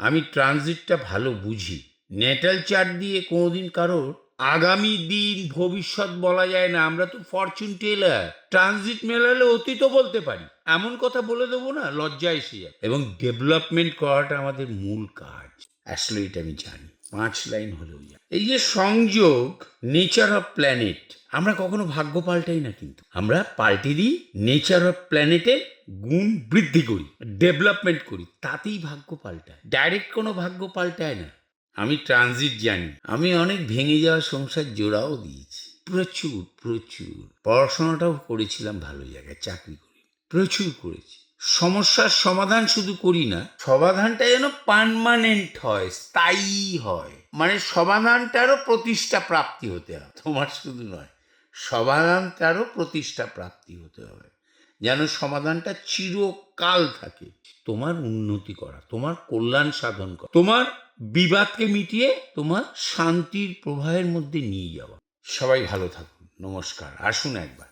আমি ট্রানজিটটা ভালো বুঝি। নেটাল চার্ট দিয়ে কোনোদিন কারোর আগামী দিন ভবিষ্যৎ বলা যায় না, আমরা তো ফরচুন টেলার। ট্রানজিট মেলালে অতীতও বলতে পারি। এমন কথা বলে দেবো না লজ্জা এসে যাবে। এবং ডেভেলপমেন্ট করাটা আমাদের মূল কাজ। আসলে এটা আমি জানি। পাঁচ লাইন হলেও এই যে সংযোগ, নেচার অফ প্ল্যানেট আমরা কখনো ভাগ্য পাল্টাই না কিন্তু। আমরা পাল্টে দিই নেচার অফ প্ল্যানেটে গুণ বৃদ্ধি করি ডেভেলপমেন্ট করি, তাতেই ভাগ্য পাল্টায়। ডাইরেক্ট কোনো ভাগ্য পাল্টায় না। আমি ট্রানজিট জানি। আমি অনেক ভেঙে যাওয়া সংসার জোড়াও দিয়েছি। প্রচুর প্রচুর। পড়াশোনাটাও করেছিলাম ভালো জায়গায়, চাকরি করি। প্রচুর করেছি। সমস্যার সমাধান শুধু করি না, সমাধানটা যেন পার্মানেন্ট হয়, স্থায়ী হয়। মানে সমাধানটারও প্রতিষ্ঠা প্রাপ্তি হতে হবে তোমার শুধু নয়। সমাধানটারও প্রতিষ্ঠা প্রাপ্তি হতে হবে। যেন সমাধানটা চিরকাল থাকে। তোমার উন্নতি করা, তোমার কল্যাণ সাধন করা, তোমার বিবাদকে মিটিয়ে তোমার শান্তির প্রবাহের মধ্যে নিয়ে যাওয়া। সবাই ভালো থাকুন। নমস্কার। আসুন একবার।